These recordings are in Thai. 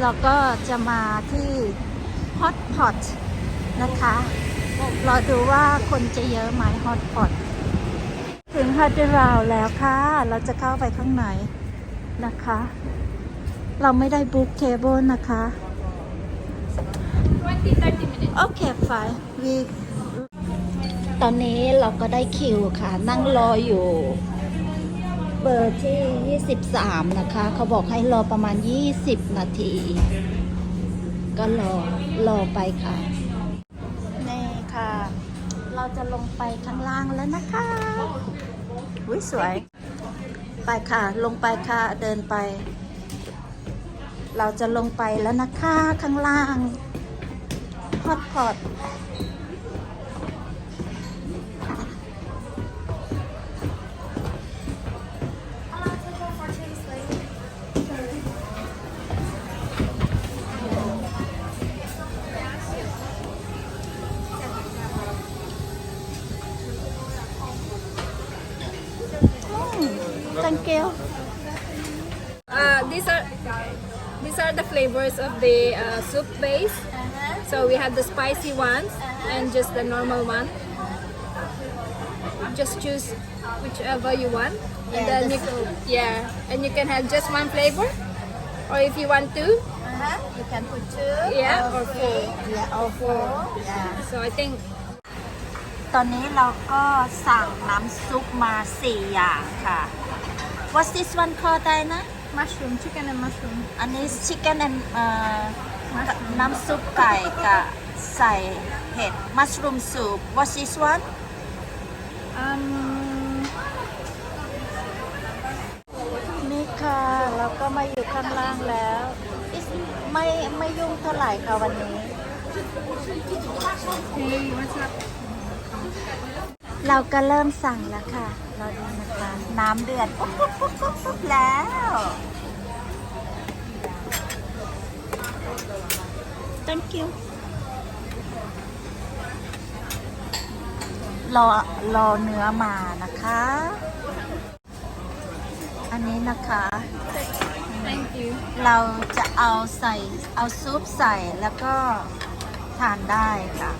เราก็จะมาที่ Hot Pot นะคะรอดูว่าคนจะเยอะไหม Hot Pot ถึงฮัตเดราวแล้วค่ะ เราจะเข้าไปข้างในนะคะ เราไม่ได้บุ๊กเทเบิลนะคะโอเคไฟวีตอนนี้เราก็ได้คิวค่ะ นั่งรออยู่ เบอร์ที่ 23 นะคะ เขาบอกให้รอประมาณ 20 นาที ก็รอ รอไปค่ะ นี่ค่ะ เราจะลงไปข้างล่างแล้วนะคะอุ้ยสวย ไปค่ะ ลงไปค่ะ เดินไป เราจะลงไปแล้วนะคะ ข้างล่าง ฮอตพอต thank you Uh, these are these are the flavors of the uh, soup base. So we have the spicy ones and just the normal one. Just choose whichever you want, and Yeah, then the you soup. yeah, and you can have just one flavor, or if you want two, uh-huh. you can put two Yeah, or four. yeah or four yeah so I think ตอนนี้เราก็สั่งน้ำซุปมาสี่อย่างค่ะ What's this one called ไดนะ mushroom, chicken and mushroom. อันนี้ chicken and เอ่อน้ำซุปไก่กับใส่เห็ด mushroom soup What's this one Um, นี่ค่ะเราก็มาอยู่ข้างล่างแล้ว It's ไม่ไม่ยุ่งเท่าไหร่ค่ะวันนี้ hey, what's up? เราก็เริ่มสั่งแล้วค่ะ เราดูนะคะ น้ำเดือดปุ๊บปุ๊บปุ๊บปุ๊บปุ๊บแล้ว thank you รอรอเนื้อมานะคะ อันนี้นะคะ Thank you. เราจะเอาใส่เอาซุปใส่แล้วก็ทานได้ค่ะ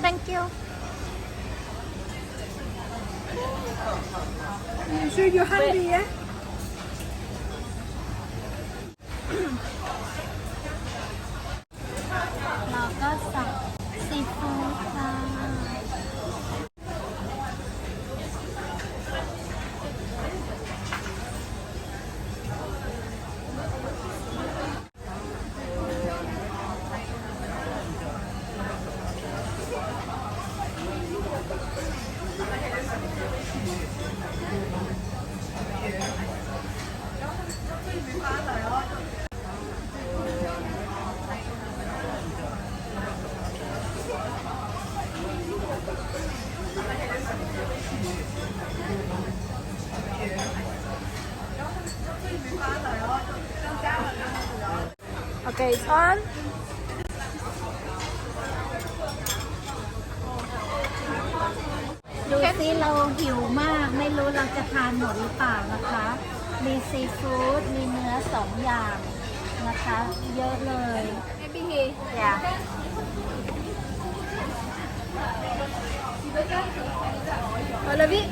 thank you You sure you're hungry, yeah? Okay, it's on. ดูสิเราหิวมาก ไม่รู้เราจะทานหมดหรือเปล่านะคะ มีซีฟู้ด มีเนื้อสองอย่างนะคะ เยอะเลย Maybe he. อย่า All of it?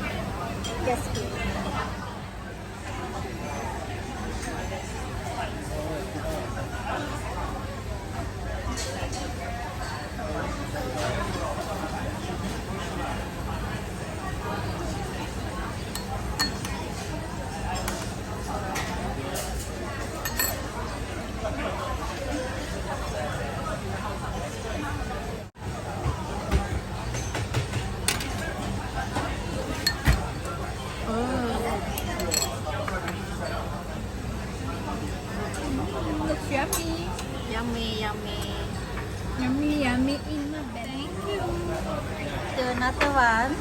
yes please Yummy, yummy in my bed. Thank you. Do another one.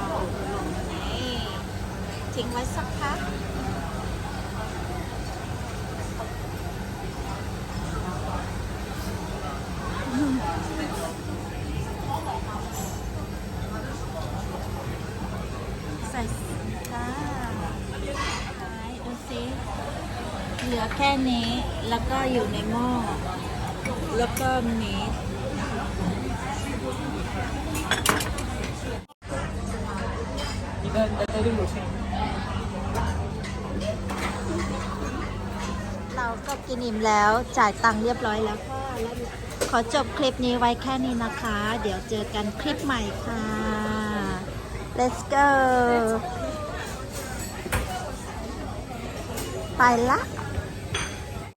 Oh, นี่ทิ้งไว้สักพัก Mm-hmm. เหลือแค่นี้แล้วก็อยู่ในหม้อ แล้วก็มีเราก็กินอิ่มแล้วจ่ายตังค์เรียบร้อยแล้วค่ะแล้วขอจบคลิปนี้ไว้แค่นี้นะคะ เดี๋ยวเจอกันคลิปใหม่ค่ะ let's go ไปละ